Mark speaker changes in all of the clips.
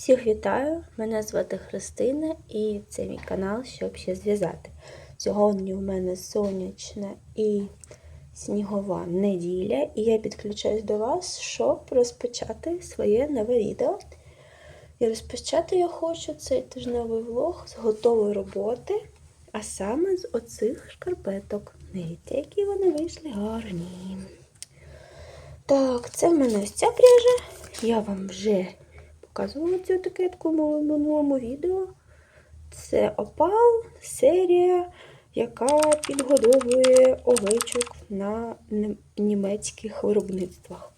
Speaker 1: Всіх вітаю! Мене звати Христина і це мій канал, щоб ще зв'язати. Сьогодні у мене сонячна і снігова неділя, і я підключаюсь до вас, щоб розпочати своє нове відео. І розпочати я хочу цей тижневий влог з готової роботи, а саме з оцих шкарпеток. Дивіться, які вони вийшли гарні. Так, це в мене ось ця пряжа. Я вам вже показувала цю етикетку в минулому відео. Це опал, серія, яка підгодовує овечок на німецьких виробництвах.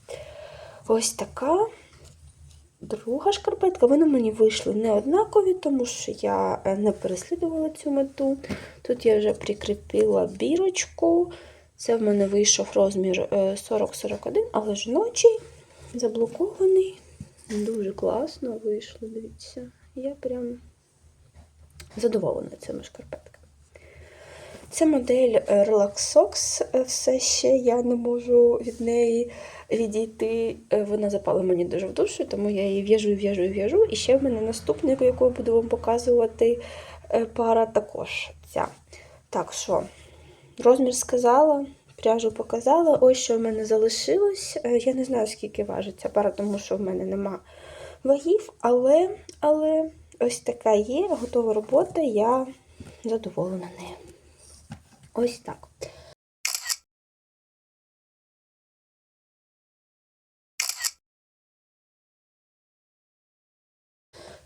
Speaker 1: Ось така. Друга шкарпетка, вони мені вийшли не однакові, тому що я не переслідувала цю мету. Тут я вже прикріпила бірочку. Це в мене вийшов розмір 40-41, але жіночий, заблокований. Дуже класно вийшло, дивіться. Я прям задоволена цими шкарпетками. Це модель Relaxox, все ще я не можу від неї відійти. Вона запала мені дуже в душу, тому я її в'яжу, в'яжу, в'яжу. І ще в мене наступник, яку я буду вам показувати, пара також ця. Так що, розмір сказала. Пряжу показала. Ось що в мене залишилось. Я не знаю, скільки важить ця пара, тому що в мене нема вагів, але але ось така є, готова робота, я задоволена нею. Ось так.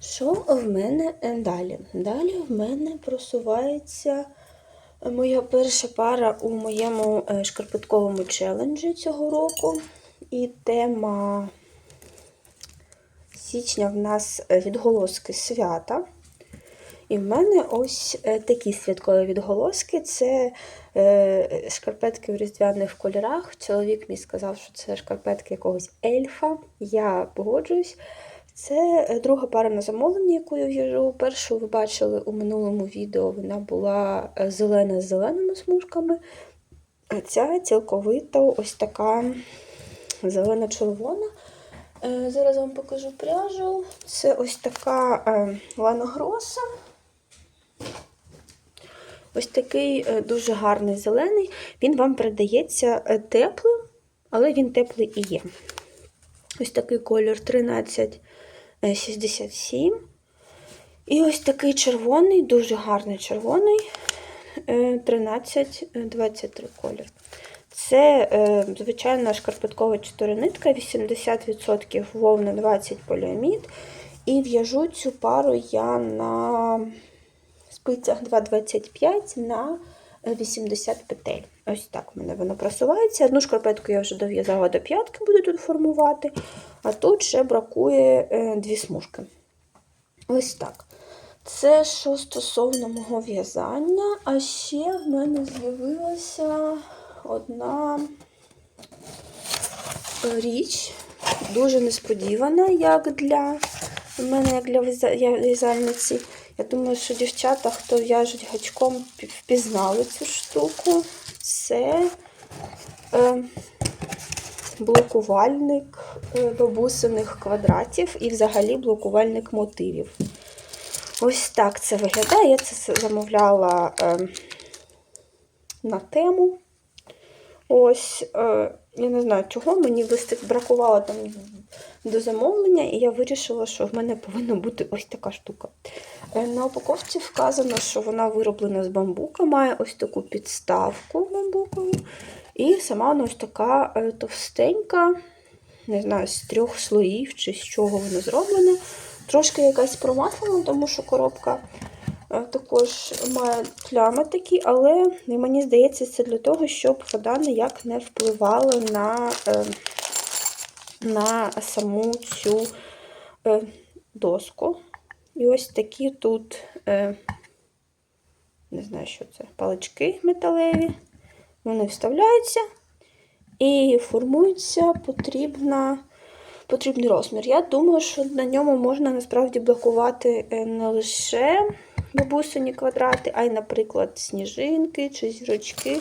Speaker 1: Що в мене далі? Далі в мене просувається моя перша пара у моєму шкарпетковому челенджі цього року. І тема січня в нас відголоски свята. І в мене ось такі святкові відголоски. Це шкарпетки в різдвяних кольорах. Чоловік мій сказав, що це шкарпетки якогось ельфа. Я погоджуюсь. Це друга пара на замовлення, яку я в'яжу. Першу ви бачили у минулому відео, вона була зелена з зеленими смужками. А ця цілковито ось така зелено-червона. Зараз вам покажу пряжу. Це ось така Лана Гроса. Ось такий дуже гарний зелений. Він вам передається теплим, але він теплий і є. Ось такий колір 1367. І ось такий червоний, дуже гарний червоний 1323 колір. Це е, звичайна шкарпеткова чотиринитка, 80% вовна, 20 поліамід. І в'яжу цю пару я на спицях 2,25 на 80 петель. Ось так в мене воно просувається. Одну шкарпетку я вже дов'язала до п'ятки, буду тут формувати, а тут ще бракує е, дві смужки. Ось так. Це що стосовно мого в'язання, а ще в мене з'явилася одна річ, дуже несподівана, як для мене, як для в'язальниці. Я думаю, що дівчата, хто в'яжуть гачком, впізнали цю штуку. Це е, блокувальник бабусиних квадратів і взагалі блокувальник мотивів. Ось так це виглядає. Я це замовляла е, на тему. Ось, е, я не знаю, чого, мені бракувало там до замовлення, і я вирішила, що в мене повинна бути ось така штука. Е, на упаковці вказано, що вона вироблена з бамбука, має ось таку підставку бамбукову. І сама вона ось така е, товстенька, не знаю, з трьох слоїв чи з чого вона зроблена. Трошки якась промаслена, тому що коробка також має плями такі, але мені здається, це для того, щоб вода ніяк не впливала на на саму цю доску. І ось такі тут, не знаю, що це, палички металеві. Вони вставляються і формується потрібна. Потрібний розмір. Я думаю, що на ньому можна насправді блокувати не лише бабусині квадрати, а й, наприклад, сніжинки, чи зірочки,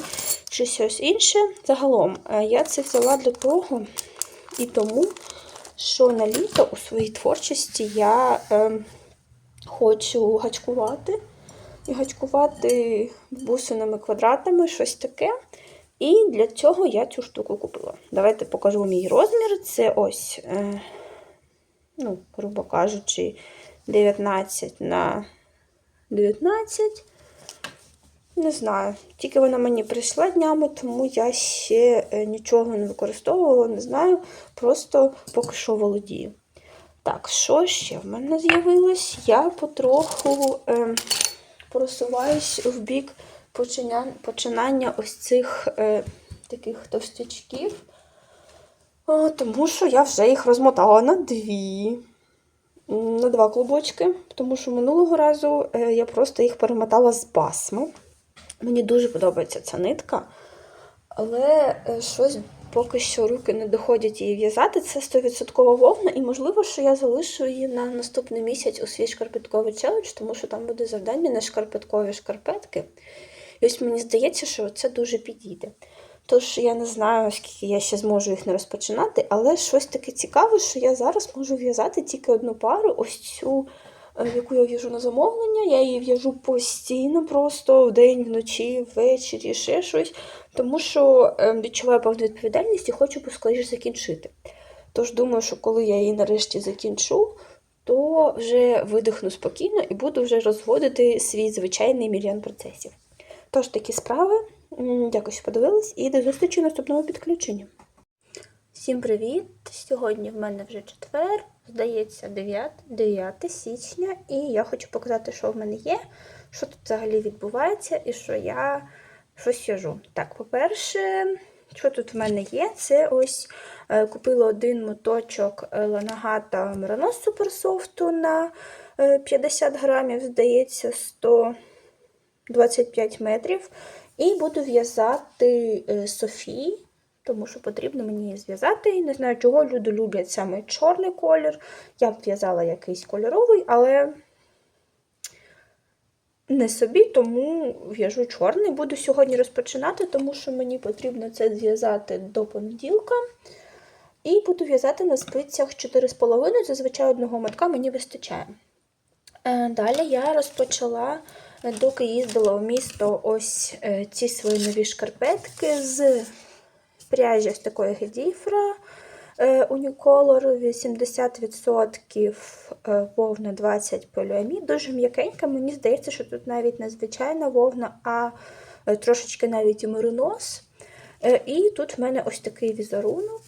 Speaker 1: чи щось інше. Загалом, я це взяла для того і тому, що на літо у своїй творчості я е, хочу гачкувати. І гачкувати бусинами квадратами, щось таке. І для цього я цю штуку купила. Давайте покажу мій розмір. Це ось, е, ну, грубо кажучи, 19 на 19. Не знаю. Тільки вона мені прийшла днями, тому я ще е, нічого не використовувала, не знаю. Просто поки що володію. Так, що ще в мене з'явилось? Я потроху е, просуваюсь в бік починання, ось цих е, таких товстячків. О, тому що я вже їх розмотала на дві. На два клубочки, тому що минулого разу е, я просто їх перемотала з басми. Мені дуже подобається ця нитка, але е, щось поки що руки не доходять її в'язати. Це 100% вовна, і можливо, що я залишу її на наступний місяць у свій шкарпетковий челендж, тому що там буде завдання на шкарпеткові шкарпетки. І ось мені здається, що це дуже підійде. Тож я не знаю, скільки я ще зможу їх не розпочинати, але щось таке цікаве, що я зараз можу в'язати тільки одну пару, ось цю, е, яку я в'яжу на замовлення. Я її в'яжу постійно, просто вдень, вночі, ввечері, ще щось, тому що е, відчуваю певну відповідальність і хочу поскоріше закінчити. Тож думаю, що коли я її нарешті закінчу, то вже видихну спокійно і буду вже розводити свій звичайний мільйон процесів. Тож такі справи. Дякую, що подивились, і до зустрічі в наступному підключенні. Всім привіт! Сьогодні в мене вже четвер, здається, 9, 9 січня, і я хочу показати, що в мене є, що тут взагалі відбувається, і що я щось в'яжу. Так, по-перше, що тут в мене є? Це ось е, купила один моточок е, Ланагата Меронос Суперсофту на е, 50 грамів, здається, 125 метрів. І буду в'язати е, Софії, тому що потрібно мені її зв'язати. Не знаю, чого люди люблять саме чорний колір. Я б в'язала якийсь кольоровий, але не собі, тому в'яжу чорний. Буду сьогодні розпочинати, тому що мені потрібно це зв'язати до понеділка. І буду в'язати на спицях 4,5, зазвичай одного мотка мені вистачає. Е, Далі я розпочала, доки їздила в місто, ось е, ці свої нові шкарпетки з пряжі з такої гедіфра Unicolor 80% е, вовна 20 поліамід. Дуже м'якенька. Мені здається, що тут навіть не звичайна вовна, а е, трошечки навіть і меринос. Е, І тут в мене ось такий візерунок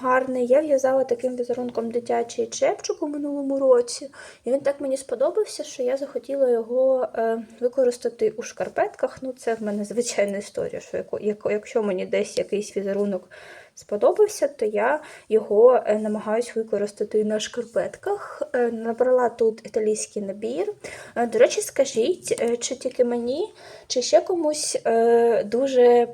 Speaker 1: гарний. Я в'язала таким візерунком дитячий чепчик у минулому році, і він так мені сподобався, що я захотіла його е, використати у шкарпетках. Ну, це в мене звичайна історія, що якщо мені десь якийсь візерунок сподобався, то я його е, намагаюсь використати на шкарпетках. Е, Набрала тут італійський набір. До речі, скажіть, чи тільки мені, чи ще комусь дуже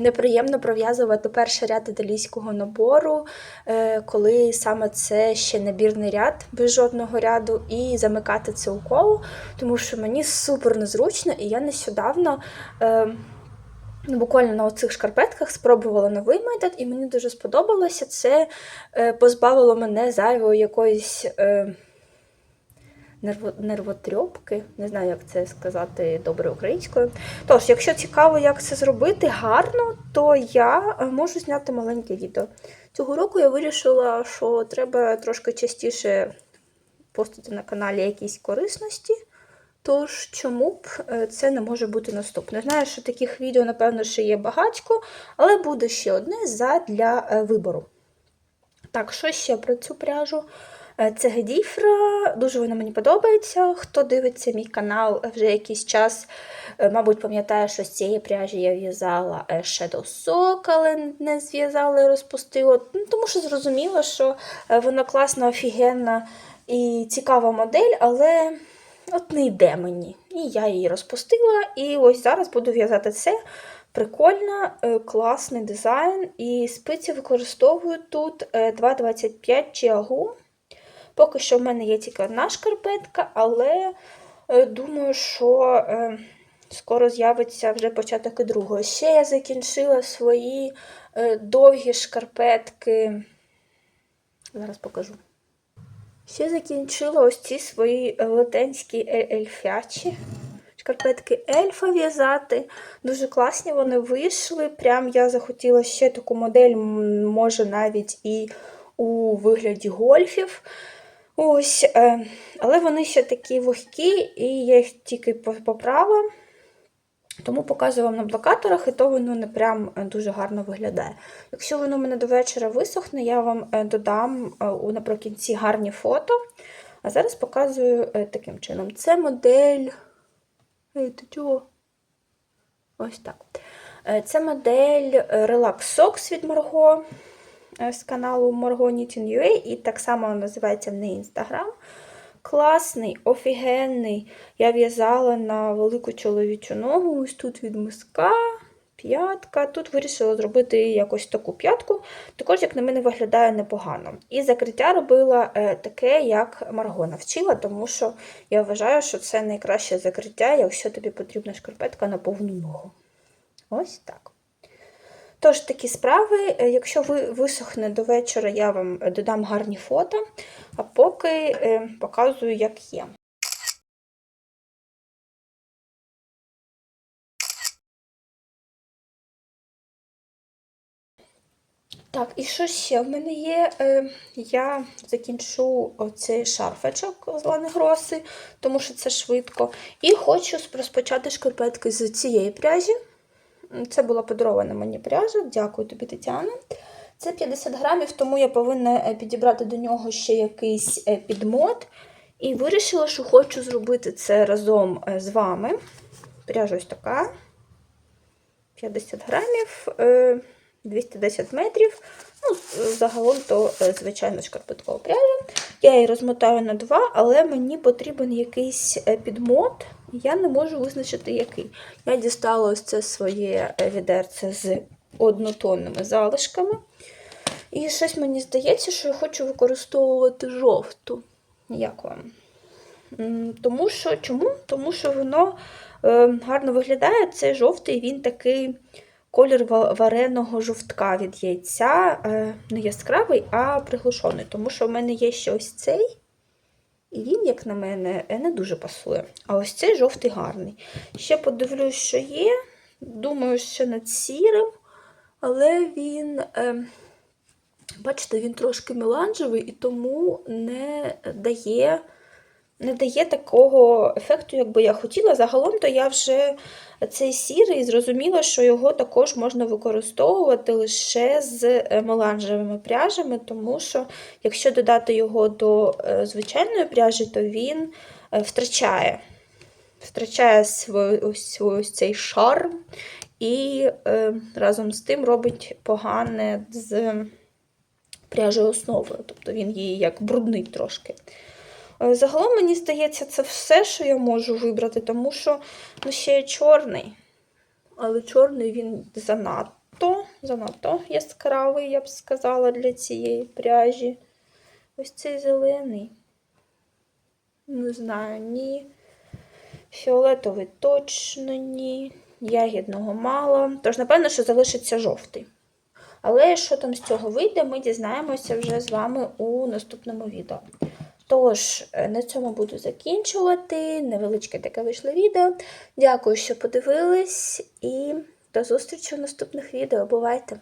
Speaker 1: неприємно пров'язувати перший ряд італійського набору, е, коли саме це ще набірний ряд без жодного ряду, і замикати це у коло, тому що мені супер незручно, і я нещодавно. е, Ну, буквально на оцих шкарпетках спробувала новий метод, і мені дуже сподобалося. Це е, позбавило мене зайвої якоїсь нервотрьопки. Не знаю, як це сказати добре українською. Тож, якщо цікаво, як це зробити гарно, то я е, можу зняти маленьке відео. Цього року я вирішила, що треба трошки частіше постити на каналі якісь корисності. Тож, чому б е, це не може бути наступне? Знаю, що таких відео, напевно, ще є багатько, але буде ще одне задля е, вибору. Так, що ще про цю пряжу? Е, Це Гедіфра, дуже вона мені подобається. Хто дивиться мій канал вже якийсь час, е, мабуть, пам'ятає, що з цієї пряжі я в'язала е, Shadow Sock, але не зв'язала і розпустила. Ну, тому що зрозуміла, що е, вона класна, офігенна і цікава модель, але от не йде мені. І я її розпустила. І ось зараз буду в'язати це. Прикольно, е, класний дизайн. І спиці використовую тут е, 2,25 чиагу. Поки що в мене є тільки одна шкарпетка, але е, думаю, що е, скоро з'явиться вже початок і другої. Ще я закінчила свої е, довгі шкарпетки Зараз покажу. Ще закінчила ось ці свої велетенські е- ельфячі шкарпетки ельфа в'язати. Дуже класні вони вийшли. Прям я захотіла ще таку модель, може навіть і у вигляді гольфів. Ось, е, але вони ще такі вогкі, і я їх тільки по- поправила. Тому показую вам на блокаторах, і то воно не прям е, дуже гарно виглядає. Якщо воно в мене до вечора висохне, я вам е, додам наприкінці гарні фото. А зараз показую таким чином. Це модель. Ось так. Це модель Relax Socks від Margot з каналу Margot Knitting і так само називається в неї Instagram. Класний, офігенний. Я в'язала на велику чоловічу ногу. Ось тут від миска, п'ятка. Тут вирішила зробити якось таку п'ятку. Також, як на мене, виглядає непогано. І закриття робила е, таке, як Марго навчила, тому що я вважаю, що це найкраще закриття, якщо тобі потрібна шкарпетка на повну ногу. Ось так. Тож, такі справи. Е, Якщо ви висохне до вечора, я вам додам гарні фото, а поки е, показую, як є. Так, і що ще в мене є? Е, Я закінчу оцей шарфачок з Лани Гроси, тому що це швидко. І хочу розпочати шкарпетки з цієї пряжі. Це була подарована мені пряжа. Дякую тобі, Тетяна. Це 50 грамів, тому я повинна е, підібрати до нього ще якийсь е, підмот. І вирішила, що хочу зробити це разом е, з вами. Пряжа ось така. 50 грамів, е, 210 метрів. Ну, загалом то звичайно шкарпеткова пряжа. Я її розмотаю на два, але мені потрібен якийсь підмот. Я не можу визначити, який. Я дістала ось це своє е, відерце з однотонними залишками. І щось мені здається, що я хочу використовувати жовту. Як вам? Тому що, чому? Тому що воно е, гарно виглядає. Цей жовтий, він такий колір вареного жовтка від яйця. Е, не яскравий, а приглушений. Тому що в мене є ще ось цей. І він, як на мене, не дуже пасує. А ось цей жовтий гарний. Ще подивлюсь, що є. Думаю, що над сірим, але він, е, бачите, він трошки меланжевий і тому не дає, не дає такого ефекту, як би я хотіла. Загалом, то я вже цей сірий зрозуміла, що його також можна використовувати лише з е, меланжевими пряжами, тому що якщо додати його до е, звичайної пряжі, то він е, втрачає. Втрачає свій ось, ось цей шарм і е, разом з тим робить погане з пряжею основою. Тобто він її як бруднить трошки. Е, Загалом, мені здається, це все, що я можу вибрати, тому що ну, ще є чорний. Але чорний він занадто, занадто яскравий, я б сказала, для цієї пряжі. Ось цей зелений. Не знаю, ні. Фіолетовий точно ні. Ягідного мало. Тож, напевно, що залишиться жовтий. Але що там з цього вийде, ми дізнаємося вже з вами у наступному відео. Тож, е, на цьому буду закінчувати. Невеличке таке вийшло відео. Дякую, що подивились, і до зустрічі в наступних відео. Бувайте!